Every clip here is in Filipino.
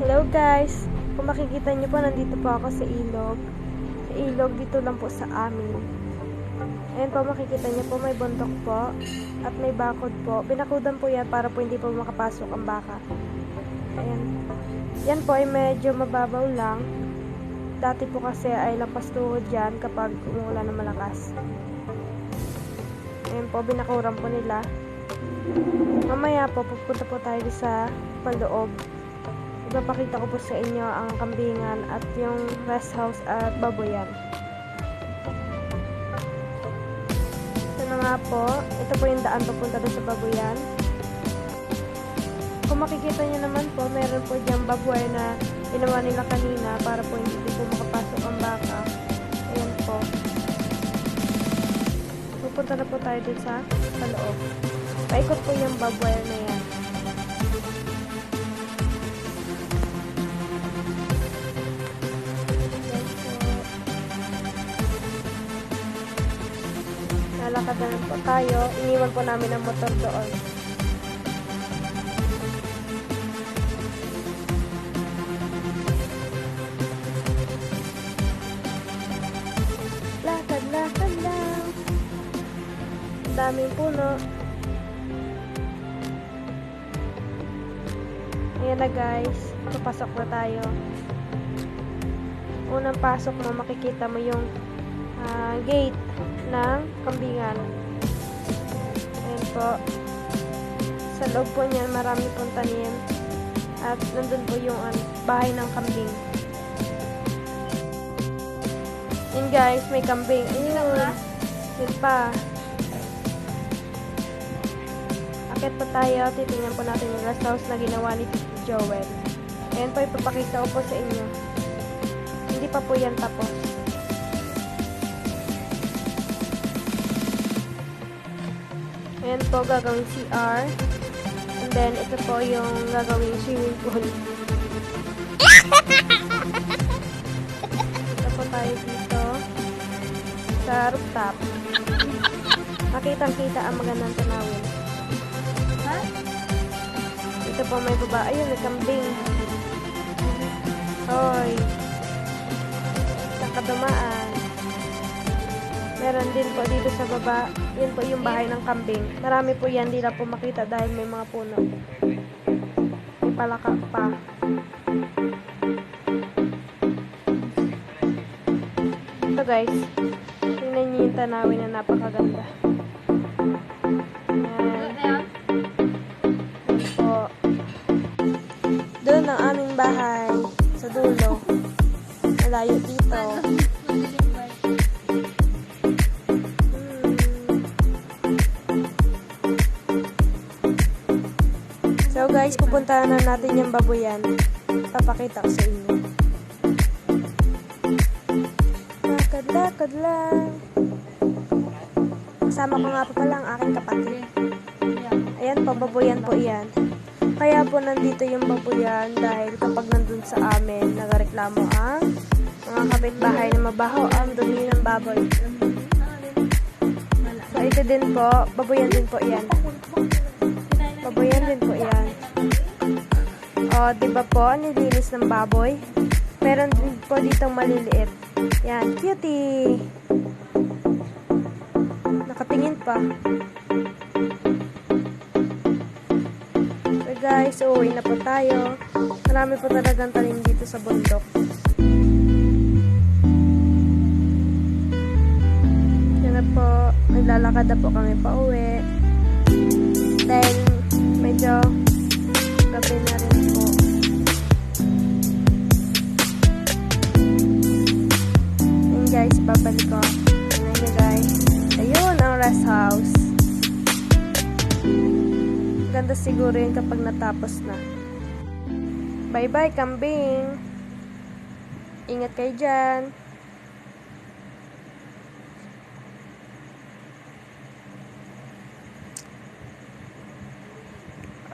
Hello guys! Kung makikita niyo po, nandito po ako sa ilog. Sa ilog, dito lang po sa amin. Ayan po, makikita niyo po, may bundok po. At may bakod po. Binakudan po yan para po hindi po makapasok ang baka. Ayan. Yan po ay medyo mababaw lang. Dati po kasi ay lampas tuhod yan kapag umuulan ng malakas. Ayan po, binakuran po nila. Mamaya po, pupunta po tayo sa paloob. Ipapakita ko po sa inyo ang kambingan at yung rest house at baboyan. Ito na nga po, ito po yung daan papunta doon sa baboyan. Kung makikita nyo naman po, meron po diyang baboy na ginawa nila kanina para po hindi po makapasok ang baka. Ayan po. Pupunta na po tayo dun sa paloob. Paikot po yung baboy na. Yan Lalakad na po tayo. Iniwan po namin ang motor doon. Lakad, lakad lang. Ang daming puno. Ayan na guys. Papasok na tayo. Unang pasok mo, makikita mo yung ah, gate ng kambingan. Ayan po. Sa loob po niyan, marami pong tanim. At nandun po yung ano, bahay ng kambing. Yun guys, may kambing. Ayun. Yun pa. Akit pa tayo. Titingnan po natin yung rest house na ginawa ni Joel. Ayan po, ipapakita ko po sa inyo. Hindi pa po yan tapos. Ayan po, gagawin CR. And then, ito po yung gagawin swimming pool. Ito po tayo dito sa rooftop. Makitang-kita ang magandang tanawin. Ha? Ito po may baba. Ayun, may kambing. Hoy. Meron din po dito sa baba. Yun po yung bahay ng kambing. Marami po yan. Di na po makita dahil may mga puno. May palakak pa. Ito guys. Tingnan niyo yung tanawin na napakaganda. Pupuntahan na natin yung baboyan. Papakita ko sa inyo. Lakad-lakad lang. Kasama ko nga po pala ang aking kapatid. Ayan po, baboyan po iyan. Kaya po nandito yung baboyan dahil kapag nandun sa amin, nagareklamo ang mga kapitbahay na mabaho ang dumi ng baboy. So ito din po, baboyan din po iyan. Baboyan din po iyan. Di ba po, nilinis ng baboy? Meron din po dito maliliit. Yan, cutie! Nakatingin pa. So guys, uuwi na po tayo. Marami po talagang tanim dito sa bundok. Yan na po, naglalakad na po kami pa uwi. Rest house. Ganda siguro yun kapag natapos na. Bye-bye, kambing. Ingat kayo dyan.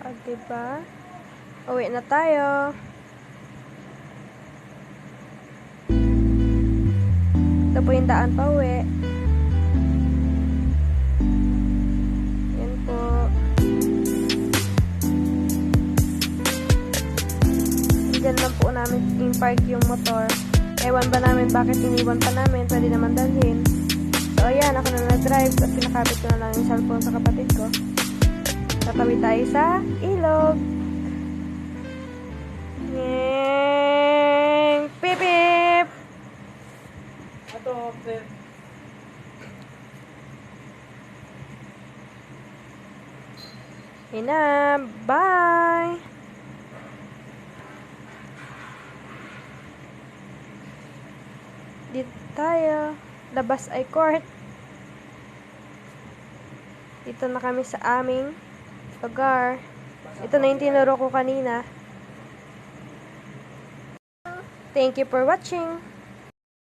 Ah, diba? Uwi na tayo. Ito po yung daan pa uwi. Park yung motor. Ewan ba namin bakit iniwan pa namin, pwede naman dalhin. So ayan, ako na nag-drive at pinakabit ko na lang yung cellphone sa kapatid ko. Tatawid tayo sa ilog. Ngeng! Pip pip! Ato, sir. Yun na. Bye! Dito tayo. Labas ay court. Dito na kami sa aming lugar. Ito na yung tinuro ko kanina. Thank you for watching.